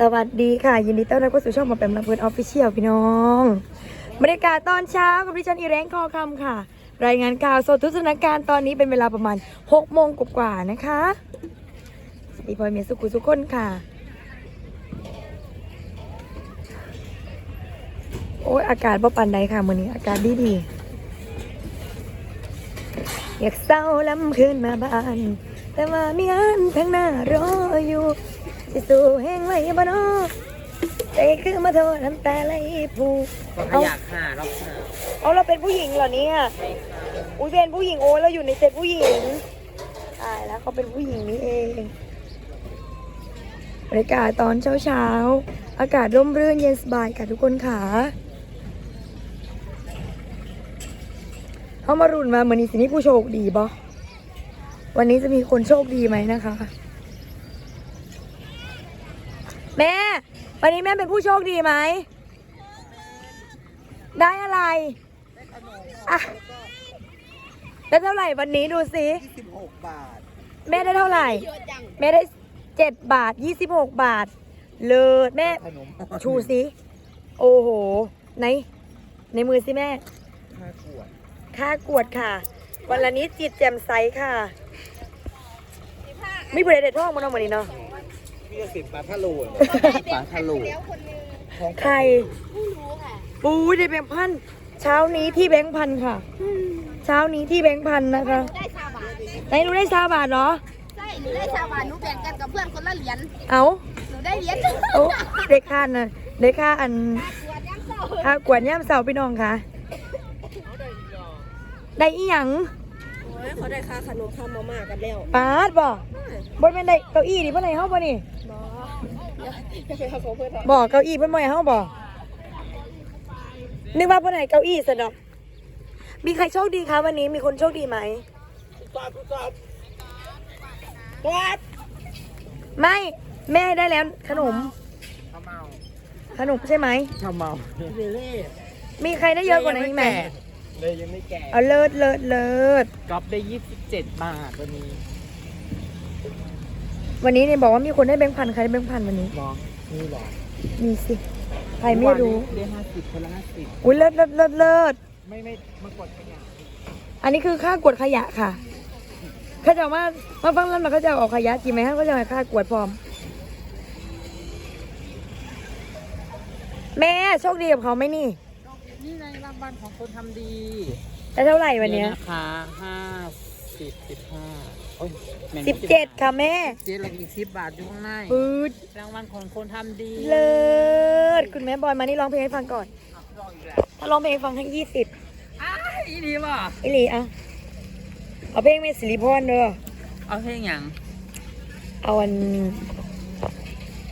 สวัสดีค่ะ ยินดีต้อนรับเข้าสู่ช่องหมาแปมลำเพลินออฟฟิเชียลพี่น้องบรรยากาศตอนเช้ากับดิฉันอีแรงคอคำค่ะ รายงานข่าวสดทุกสถานการณ์ตอนนี้เป็นเวลาประมาณ6โมงกว่าๆนะคะสวัสดีพ่อเมียสุขุสุขคนค่ะ โอ้ยอากาศบ่ปันใดค่ะมื้อนี้อากาศดีดีๆอยากเศร้าล้ำคืนมาบ้าน แต่ว่ามีงานทั้งหน้ารออยู่ สิสู้แห้งไว้บ่เนอใจคือมาโทษน้ำตาไหลผูก็ขเอายะค่ะรอบค่ะเอาเราเป็นผู้หญิงเหรอเนี่ยอุ้ยเป็นผู้หญิงโอ้ยเราอยู่ในเซตผู้หญิงตายแล้วเขาเป็นผู้หญิงนี่เองบรรยากาศตอนเช้าเช้าๆอากาศร่มรื่นเย็นสบายค่ะทุกคนค่ะเขามารุนมาเหมือนนี้สินี่ผู้โชคดีบ่วันนี้จะมีคนโชคดีไหมนะคะ แม่ วันนี้แม่เป็นผู้โชคดีไหม ได้อะไรอะได้เท่าไหร่วันนี้ดูสิ 26 บาท แม่ได้เท่าไหร่ แม่ได้เจ็ดบาทยี่สิบหกบาท เลิศแม่ ขนมชูสิโอ้โหในในมือสิแม่ค่าขวดค่ากวดค่ะ วันละนี้จิตแจ่มใสค่ะ มีประเด็ดท่องมันเอามานี่เนาะ พี่ก็สิบปลาทะโลนปลาทะโลนของใครปูได้แบงค์พันเช้านี้ที่แบงค์พันค่ะ เช้านี้ที่แบงค์พันนะคะได้ชาวบาทไหนหนูได้ซาบาทเหรอใช่หนูได้ชาวบาทหนูแบ่งกันกับเพื่อนคนละเหรียญเอาหนูได้เหรียญโอ้เด็กค่าน่ะเด็กค่าอันขวดยังเศร้าค่ากวดย่ามเสาพี่น้องค่ะ ได้อีหยังโอ้ยเขาได้ค่าขนมข้าวมาม่ากันแล้วปาดบ่บนเป็นได้เก้าอี้ดิเพื่อนไหนเฮาบ่นี่ บอจะไปเอาของเพื่อนบ่เก้าอี้เพื่อนบ่ให้เฮาบ่นึกว่าเพื่อนไหนเก้าอี้ซะดอก มีใครโชคดีคะวันนี้มีคนโชคดีไหมตอบตอบตอบไม่แม่ได้แล้วขนมข้าวเมาขนมใช่ไหมข้าวเมาเล่เล่มีใครได้เยอะกว่านั้นอีกไหมเลยยังไม่แก่เอาเลิศเลิศเลิศก๊อฟได้27บาทวันนี้ วันนี้เนี่ยบอกว่ามีคนได้แบงค์พันใครได้แบงค์พันวันนี้ มองนี่หรอมีสิ ใครไม่รู้ ได้50คนละอุ้ยเลิศเลิศเลิศเลิศ50ไม่ไม่มากดขยะอันนี้คือค่ากวดขยะค่ะเขาจะเอามามาฟังแล้วมันเขาจะเอาออกขยะจริงไหมฮะเขาจะเอาค่ากวดพร้อม แม่โชคดีกับเขาไหมนี่ นี่ในรางวัลของคนทำดีได้เท่าไหร่วันเนี้ยดี๋ย นะคะ50 15โอ้ยแม่นสิบเจ็ดค่ะแม่เจ็ดแล้วก็อีก10บาทอยู่ข้างในปืดรางวัลของคนทำดีเลิศคุณแม่บอยมานี่ร้องเพลงให้ฟังก่อน ลองอีกแล้วถ้าร้องเพลงให้ฟังทั้งยี่สิบอ้ายอีดีว่ะอิลีเอาเอาเพลงเมสิริพรเด้อเอาเพลงหยังเอาอัน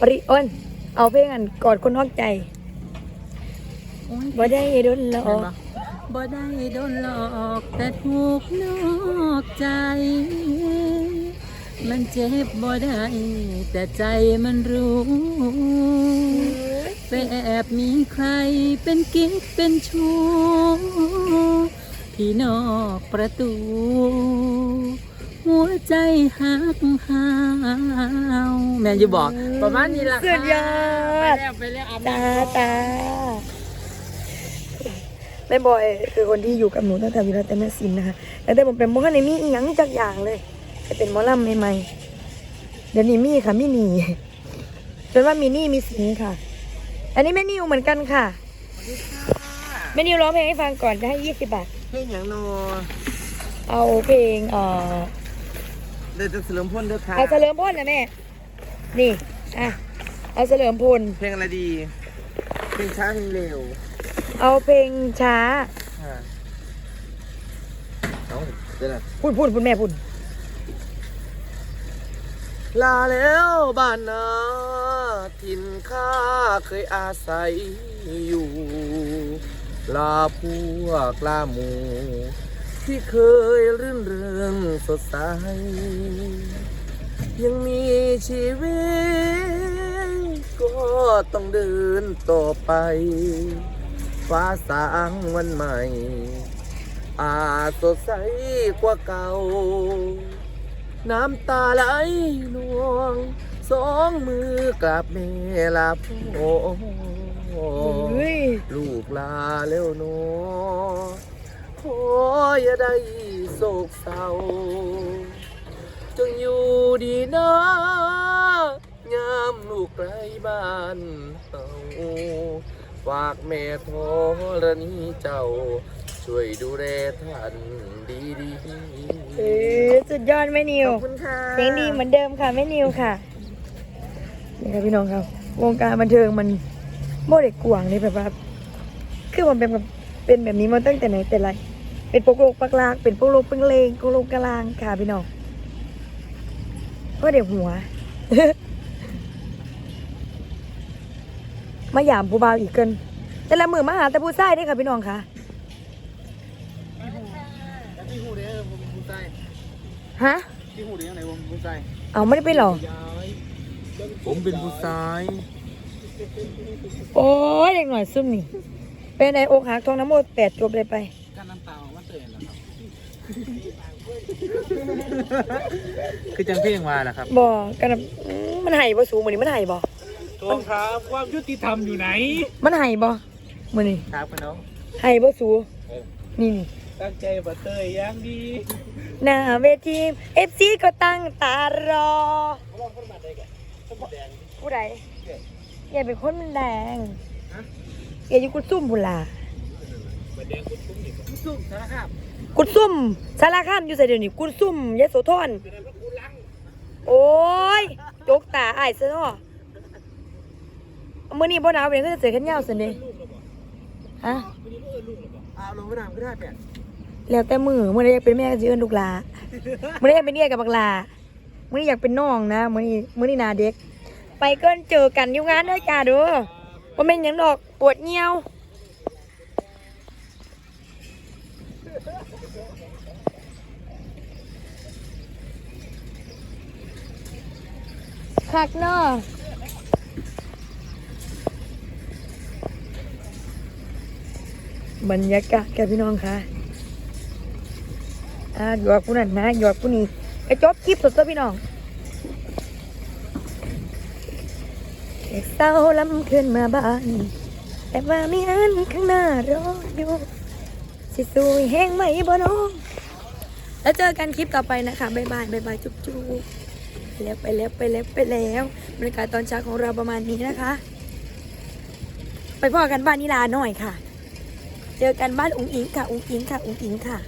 ปริอ้นเอาเพลงอันกอดคนนอกใจบ่ได้โดนหลอเห็นกปะ บ่ได้โดนหลอกแต่ถูกนอกใจ มันเจ็บบ่ได้แต่ใจมันรู้ไปแอบมีใครเป็นกิ๊กเป็นชู้ที่นอกประตู หัวใจหักหาวแม่นอยู่บอกประมาณนี้ล่ะสุดยอไปดแล้วไปแล้วอาบตาน้ำ ตา แม่บอยคือคนที่อยู่กับหนูตั้งแต่วิรัตแต่แม่สินนะคะแล้วแต่ผมเป็นโมฮันในมีอีหยังจักอย่างเลยจะเป็นหมอลำใหม่ๆเดี๋ยวนี้มีค่ะมีหนีเป็นว่ามีหนี่มีสินค่ะ อันนี้แม่นิวเหมือนกันค่ะแม่นิวร้องเพลงให้ฟังก่อนจะให้ยี่สิบบาทเพลงอย่างโนเอาเพลงเอ่อเดี๋ยวจะเสริมพ่นด้วยค่ะเอาเฉลิมพลนะแม่นี่อะเอาเฉลิมพลเพลงอะไรดีเพลงช้าเพลงเร็ว เอาเพลงช้าค่ะเอาเดี๋ยวนะพูดพูดพูดแม่พูดลาแล้วบ้านนาถิ่นข้าเคยอาศัยอยู่ ลาพวกลาหมู ที่เคยรื่นเริงสดใส ยังมีชีวิต ก็ต้องเดินต่อไป ฟ้าสางวันใหม่ อาสดใสกว่าเก่า น้ำตาไหลนวง สองมือกราบแม่ลาพ่อเฮ้ยลูกลาเร็วหนอขออย่าได้โศกเศร้า จงอยู่ดีนะยามลูกไกลบ้านเฮา ฝากแม่ธรณีเจ้า ช่วยดูแลท่านดีดีๆเออสุดยอดแม่นิวขอบคุณค่ะเสียงดีเหมือนเดิมค่ะแม่นิวค่ะนี่ครับพี่น้องครับ วงการบันเทิงมันโมเด็กกวางนี่แบบว่าคือมันเป็นแบบเป็นแบบนี้มาตั้งแต่ไหนแต่ไร เป็นโปกโลกปักลากเป็นโปกโลกเปิงเลงโปกโลกกะลางค่ะพี่น้องก็เดี๋ยวหัว มาหยามผู้บ่าวอีกเกิน แต่ละมือมาหาแต่ผู้ชายได้อค่ะพี่น้องค่ะพี่หูเด้อผมเป็นผู้ชายฮะพี่หูเด้อไหนผมเป็นผู้ชายเอาไม่ได้ไปหรอผมเป็นผู้ชายโอ้ยเด็กหน่อยซุ่มนี่เป็นไออกหักทองน้ำโมแตดจบเลยไปการน้ำตาออกมาเตือนแล้วครับคือจังเพลงมาแหละครับบอกกันแบบอื้อมันไห่บ่สูงมือนี้มันไห่บ่ ทองครับความยุติธรรมอยู่ไหนมันไห่บ่มือนี้ครับพี่น้องไห่บ่สูนี่นี่ตั้งใจบัเตยอย่างดีหน้าเวทีเอฟซีก็ตั้งตารอผู้ใดอย่าเป็นคนมันแดงอย่าอยู่กุดซุ่มบุลาสู้สารคามกุดซุ่มสารคามอยู่ใส่เดี๋ยวนี้กุดซุ่มยโสธรโอ้ยจกตาอ้ายซะเนาะ มื้อนี้บ่หนาวเป็นก็จะเจอกันยาวซั่นเด้ฮะอ้าวลงไม่น้ำก็ได้แปะแล้วแต่มือมื้อนี้อยากเป็นแม่ก็สิเอิ้นลูกหลามื้อนี้อยากเป็นเนียกับบักหลามื้อนี้อยากเป็นน้องนะมื้อนี้มื้อนี้หนาเด็ก ไปเกินเจอกันอยู่งานเด้อจ้าเด้อบ่แม่นหยังดอกปวดเหี่ยวคักเนาะ บรรยากาศแกพี่น้องค่ะอ่าหยอกผู้นั้นนะหยอกผู้นี้กระจบคลิปสดๆพี่น้องเด็กเศร้าลำขึ้นมาบ้านแต่ว่ามีอันข้างหน้ารออยู่สิสู้แห้งไหมบ่น้อง แล้วเจอกันคลิปต่อไปนะคะบ๊ายบายบ๊ายบายจุ๊บจุ๊บไปแล้วไปแล้วไปแล้วไปแล้วบรรยากาศตอนเช้าของเราประมาณนี้นะคะ ไปพ่อกันบ้านนิลาหน่อยค่ะ เจอกันบ้านอุ๋งอิงค่ะอุ๋งอิงค่ะอุ๋งอิงค่ะ